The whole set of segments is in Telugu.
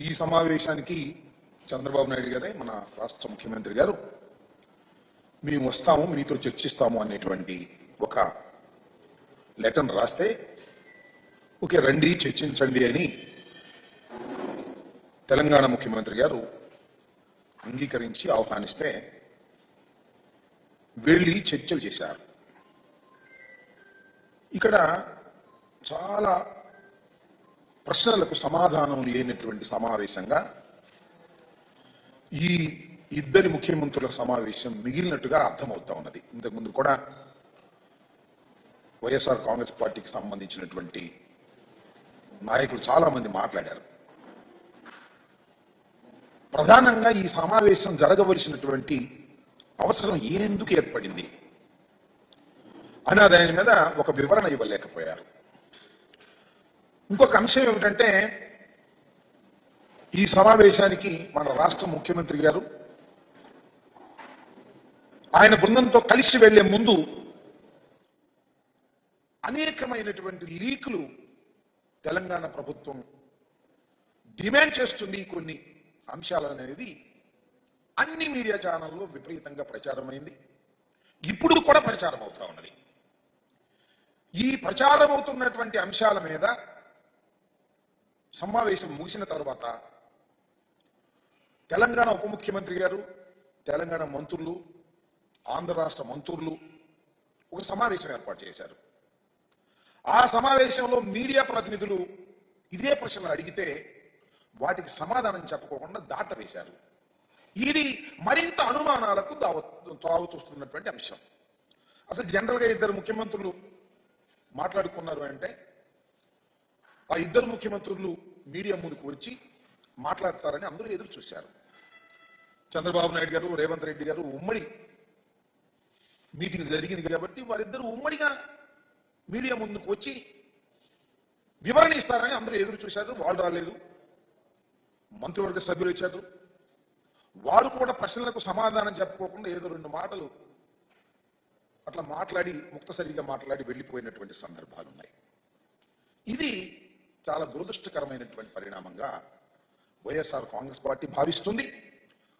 ఈ సమావేశానికి చంద్రబాబు నాయుడు గారే మన రాష్ట్ర ముఖ్యమంత్రి గారు. మేము వస్తాము మీతో చర్చిస్తాము అనేటువంటి ఒక లెటర్ రాస్తే ఓకే రండి చర్చించండి అని తెలంగాణ ముఖ్యమంత్రి గారు అంగీకరించి ఆహ్వానిస్తే వెళ్ళి చర్చలు చేశారు. ఇక్కడ చాలా ప్రశ్నలకు సమాధానం లేనటువంటి సమావేశంగా ఈ ఇద్దరి ముఖ్యమంత్రుల సమావేశం మిగిలినట్టుగా అర్థమవుతా ఉన్నది. ఇంతకుముందు కూడా వైఎస్ఆర్ కాంగ్రెస్ పార్టీకి సంబంధించినటువంటి నాయకులు చాలామంది మాట్లాడారు. ప్రధానంగా ఈ సమావేశం జరగవలసినటువంటి అవసరం ఎందుకు ఏర్పడింది? అనే దాని మీద ఒక వివరణ ఇవ్వలేకపోయారు. ఇంకొక అంశం ఏమిటంటే ఈ సమావేశానికి మన రాష్ట్ర ముఖ్యమంత్రి గారు ఆయన బృందంతో కలిసి వెళ్ళే ముందు అనేకమైనటువంటి లీకులు తెలంగాణ ప్రభుత్వం డిమాండ్ చేస్తుంది కొన్ని అంశాలు అనేది అన్ని మీడియా ఛానల్లో విపరీతంగా ప్రచారమైంది. ఇప్పుడు కూడా ప్రచారం అవుతా ఉన్నది. ఈ ప్రచారం అవుతున్నటువంటి అంశాల మీద సమావేశం ముగిసిన తర్వాత తెలంగాణ ఉప ముఖ్యమంత్రి గారు తెలంగాణ మంత్రులు ఆంధ్ర రాష్ట్ర మంత్రులు ఒక సమావేశం ఏర్పాటు చేశారు. ఆ సమావేశంలో మీడియా ప్రతినిధులు ఇదే ప్రశ్నలు అడిగితే వాటికి సమాధానం చెప్పకోకుండా దాట వేశారు ఇది మరింత అనుమానాలకు దావ అంశం. అసలు జనరల్గా ఇద్దరు ముఖ్యమంత్రులు మాట్లాడుకున్నారు అంటే ఆ ఇద్దరు ముఖ్యమంత్రులు మీడియా ముందుకు వచ్చి మాట్లాడతారని అందరూ ఎదురు చూశారు. చంద్రబాబు నాయుడు గారు రేవంత్ రెడ్డి గారు ఉమ్మడి మీటింగ్ జరిగింది కాబట్టి వారిద్దరు ఉమ్మడిగా మీడియా ముందుకు వచ్చి వివరణ ఇస్తారని అందరూ ఎదురు చూశారు. వాళ్ళు రాలేదు. మంత్రివర్గ సభ్యులు వచ్చారు. వారు కూడా ప్రశ్నలకు సమాధానం చెప్పుకోకుండా ఏదో రెండు మాటలు అట్లా మాట్లాడి ముక్తసరిగా మాట్లాడి వెళ్ళిపోయినటువంటి సందర్భాలు ఉన్నాయి ఇది చాలా దురదృష్టకరమైనటువంటి పరిణామంగా వైఎస్ఆర్ కాంగ్రెస్ పార్టీ భావిస్తుంది.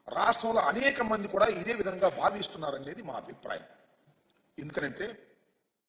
రాష్ట్రంలో అనేక మంది కూడా ఇదే విధంగా భావిస్తున్నారనేది మా అభిప్రాయం. ఎందుకనంటే